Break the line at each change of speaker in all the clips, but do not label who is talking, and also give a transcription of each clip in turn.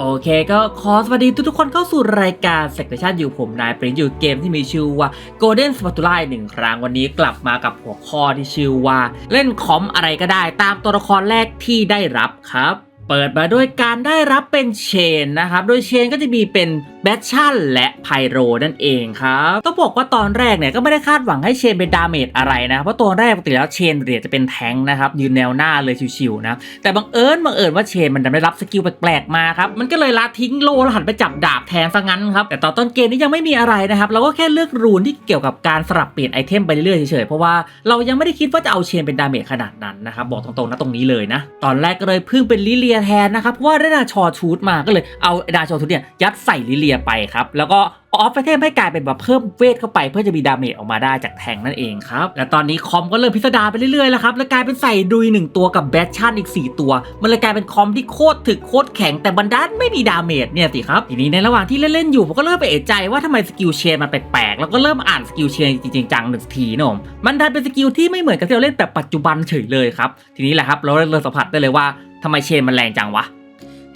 โอเคก็ขอสวัสดีทุกๆคนเข้าสู่รายการ s e c t i o n อยู่ผมนายปรินอยู่เกมที่มีชื่อว่า Golden Spatula หนึ่งครั้งวันนี้กลับมากับหัวข้อที่ชื่อว่า เล่นคอมอะไรก็ได้ตามตัวละครแรกที่ได้รับครับ เปิดมาด้วยการได้รับเป็นเชนนะครับ โดยเชนก็จะมีเป็นแบทชั่นและไพโรนั่นเองครับต้องบอกว่าตอนแรกเนี่ยก็ไม่ได้คาดหวังให้เชนเป็นดาเมจอะไรนะเพราะตัวแรกปกติแล้วเชนเรียจะเป็นแทงค์นะครับยืนแนวหน้าเลยชิวๆนะแต่บังเอิญบังเอิญว่าเชนมันได้รับสกิลแปลกๆมาครับมันก็เลยละทิ้งโลแล้วหันไปจับดาบแทนซะงั้นครับแต่ตอนต้นเกมนี้ยังไม่มีอะไรนะครับเราก็แค่เลือกรูนที่เกี่ยวกับการสลับเปลี่ยนไอเทมไปเรื่อยๆเฉยๆเพราะว่าเรายังไม่ได้คิดว่าจะเอาเชนเป็นดาเมจขนาดนั้นนะครับบอกตรงๆนะตรงนี้เลยนะตอนแรกก็เลยพึ่งเป็นลิเลียแทนนะครับเพราะว่าได้นาชอชูดมาก็เลยเอาดาชอชูดเนี่ยยัดใส่ลิเลียไปครับ แล้วก็ออฟไอเทมให้กลายเป็นแบบเพิ่มเวทเข้าไปเพื่อจะมีดาเมจออกมาได้จากแทงนั่นเองครับ และตอนนี้คอมก็เริ่มพิสดารไปเรื่อยๆแล้วครับ แล้วกลายเป็นใส่ดุยหนึ่งตัวกับแบทชั่นอีก 4 ตัว มันเลยกลายเป็นคอมที่โคตรถึกโคตรแข็งแต่บันดันไม่มีดาเมจเนี่ยสิครับ ทีนี้ในระหว่างที่เล่นๆอยู่ผมก็เริ่มไปเอะใจว่าทำไมสกิลเชนมันแปลกๆ แล้วก็เริ่มอ่านสกิลเชนจริงๆจังหนึ่งทีนะผมมันดันเป็นสกิลที่ไม่เหมือนกับที่เราเล่นแบบปัจจุบันเฉยเลยครับ ทีนี้แหละครับเราเริ่มสัมผัสได้เลยว่าทำไมเชนมันแรงจังวะ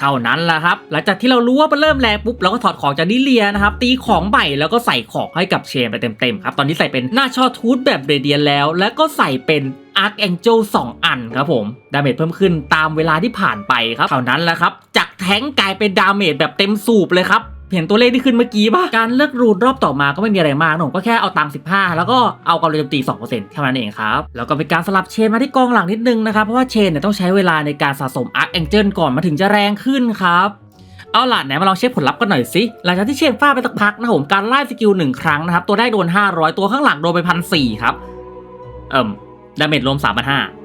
เท่านั้นแหละครับ หลังจากที่เรารู้ว่ามันเริ่มแรงปุ๊บเราก็ถอดของจากดิเลียนะครับตีของใหม่แล้วก็ใส่ของให้กับเชนไปเต็มๆครับตอนนี้ใส่เป็นหน้าชอทูตแบบเรเดียนแล้ว แล้วก็ใส่เป็นอาร์คแองเจลสองอันครับผม ดาเมจเพิ่มขึ้นตามเวลาที่ผ่านไปครับเท่านั้นแหละครับ จากแท้งกลายเป็นดาเมจแบบเต็มสูบเลยครับ เห็นตัวเลขที่ขึ้นเมื่อกี้ปะการเลือกรูนรอบต่อมาก็ไม่มีอะไรมากนะผมก็แค่เอาตังค์15 แล้วก็เอากำลังโจมตี2%เท่านั้นเองครับ แล้วก็เป็นการสลับเชนมาที่กองหลังนิดนึงนะครับ เพราะว่าเชนเนี่ยต้องใช้เวลาในการสะสมอาร์คแองเจิลก่อนมาถึงจะแรงขึ้นครับเอาล่ะไหนมาลองเช็คผลลัพธ์กันหน่อยสิ หลังจากที่เชนฟาดไปสักพักนะผมการไล่สกิลหนึ่งครั้งนะครับ ตัวได้โดน 500 ตัวข้างหลังโดนไปพันสี่ครับ เอิ่มดาเมจรวม3 5 0 0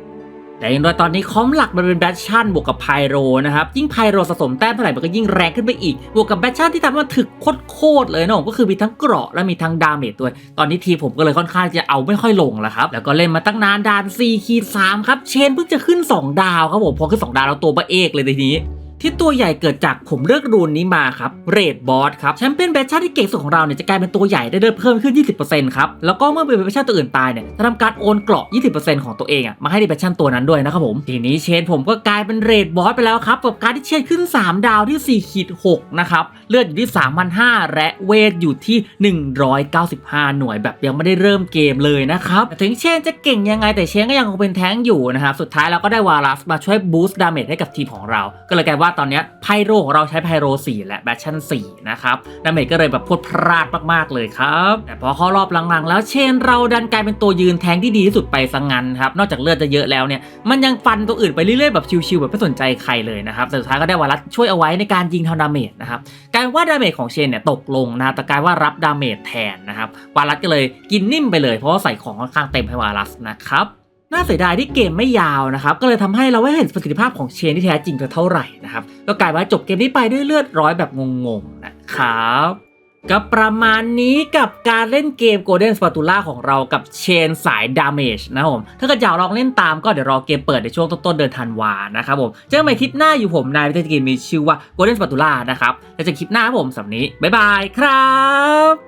แต่อย่างไรตอนนี้คอมหลักมันเป็นแบทชั่นบวกกับไพโรนะครับ ยิ่งไพโรสะสมแต้มเท่าไหร่มันก็ยิ่งแรงขึ้นไปอีก บวกกับแบทชั่นที่ทำให้มันถึกโคตรๆเลยนะผมก็คือมีทั้งเกราะและมีทั้งดาเมจด้วย ตอนนี้ทีผมก็เลยค่อนข้างจะเอาไม่ค่อยลงแล้วครับ แล้วก็เล่นมาตั้งนานดาน4คีด3ครับ เชนเพิ่งจะขึ้น 2 ดาวครับผมพอขึ้น 2 ดาวแล้วตัวบะเอกเลยทีนี้ ที่ตัวใหญ่เกิดจากผมเลือกรูนนี้มาครับเรดบอสครับแชมเปี้ยนแบทชั่นที่เก่งสุดของเราเนี่ยจะกลายเป็นตัวใหญ่ได้เดินเพิ่มขึ้น 20%ครับแล้วก็เมื่อเป็นแบทชั่นตัวอื่นตายเนี่ยจะทำการโอนเกราะ 20%ของตัวเองอะมาให้ในแบทชั่นตัวนั้นด้วยนะครับผมทีนี้เชนผมก็กลายเป็นเรดบอสไปแล้วครับกับการที่เชนขึ้น 3 ดาวที่ 4 ขีด 6 นะครับเลือดอยู่ที่ 3,500 และเวทอยู่ที่ 195 หน่วยแบบยังไม่ได้เริ่มเกมเลยนะครับถึงเชนจะเก่งยังไงแต่เชนก็ยังคงเป็นแท้งอยู่นะครับสุดท้ายเราก็ได้วารัสมาช่วยบูสต์ดาเมจให้กับทีมของเรา ก็เลยกลายว่าตอนนี้ไพโรของเราใช้ไพโร 4 และแบทชั่น 4 นะครับดาเมจก็เลยแบบพรวดพลาดมากๆเลยครับ แต่พอเข้ารอบหลังๆ แล้วเชนเราดันกลายเป็นตัวยืนแทงที่ดีที่สุดไปสังงันครับ นอกจากเลือดจะเยอะแล้วเนี่ย มันยังฟันตัวอื่นไปเรื่อยๆแบบชิวๆแบบไม่สนใจใครเลยนะครับแต่สุดท้ายก็ได้วารัสช่วยเอาไว้ในการยิงทำดาเมจนะครับกลายว่าดาเมจของเชนเนี่ยตกลงนะแต่กลายว่ารับดาเมจแทนนะครับวารัสก็เลยกินนิ่มไปเลย เพราะว่าใส่ของค่อนข้างเต็มให้วารัสนะครับ น่าเสียดายที่เกมไม่ยาวนะครับ ก็เลยทำให้เราไม่เห็นประสิทธิภาพของเชนที่แท้จริงจะเท่าไหร่นะครับ ก็กลายว่าจบเกมนี้ไปด้วยเลือดร้อยแบบงงๆนะครับก็ประมาณนี้กับการเล่นเกม Golden Spatula ของเรากับเชนสายดาเมจนะผม ถ้าเกิดอยากลองเล่นตามก็เดี๋ยวรอเกมเปิดในช่วงต้นๆเดือนธันวานะครับผม เจอกันใหม่คลิปหน้าอยู่ผม นายวิทยากินมีชื่อว่า Golden Spatula นะครับ แล้วเจอกันคลิปหน้าผมสำหรับนี้ บ๊ายบายครับ